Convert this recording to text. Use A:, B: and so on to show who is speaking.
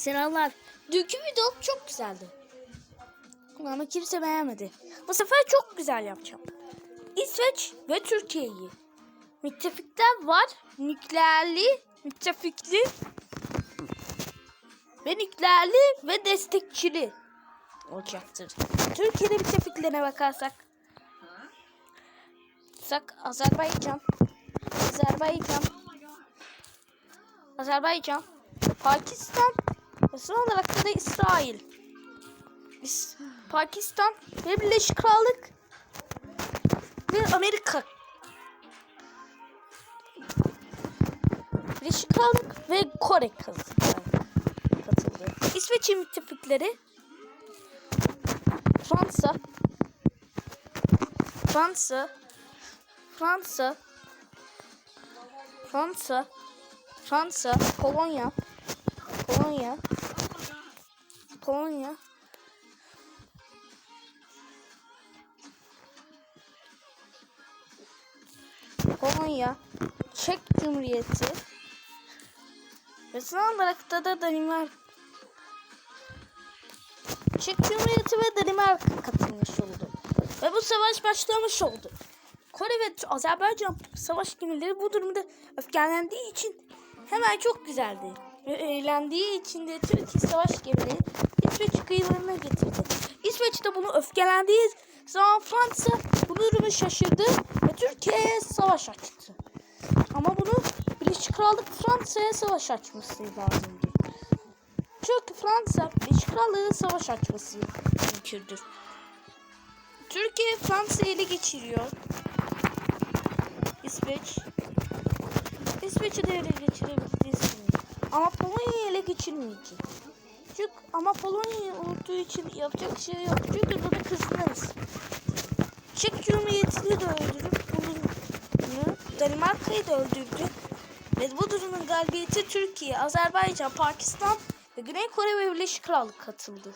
A: Selamlar. Dünkü video çok güzeldi. Ama kimse beğenmedi. Bu sefer çok güzel yapacağım. İsveç ve Türkiye'yi. Müttefikler var. Nükleerli, müttefikli ve nükleerli ve destekçili olacaktır. Türkiye'de müttefiklerine bakarsak Sak Azerbaycan Azerbaycan Azerbaycan Pakistan son olarak da İsrail. İs- Pakistan. Ve Birleşik Krallık. Ve Amerika. Birleşik Krallık ve Kore katıldı. İsveç'in müttefikleri. Fransa. Fransa. Fransa. Fransa. Fransa. Polonya. Polonya Polonya Çek Cumhuriyeti ve son olarak da, da Danimarka Çek Cumhuriyeti ve Danimarka katılmış oldu. Ve bu savaş başlamış oldu. Kore ve Azerbaycan savaş gemileri bu durumda öfkelendiği için hemen çok güzeldi. Ve eğlendiği için de Türkiye savaş gemileri İsveç kıyılarına getirdi. İsveç de bunu öfkelendiği zaman Fransa bu durumu şaşırdı ve Türkiye'ye savaş açtı. Ama bunu Birleşik Krallık Fransa'ya savaş açması lazımdı. Çünkü Fransa Birleşik Krallık'a savaş açması mümkündür. Türkiye Fransa'yı ele geçiriyor. İsveç. İsveç'i de ele geçirebildiği Ama Polonya'yı ele geçirmeyecek. Çünkü ama Polonya'yı olduğu için yapacak şey yok. Çünkü burada kızlarız. Çek Cumhuriyeti'ni de öldürüp bunu Danimarka'yı da öldürdü. Ve bu durumun galibiyeti Türkiye, Azerbaycan, Pakistan ve Güney Kore ve Birleşik Krallık katıldı.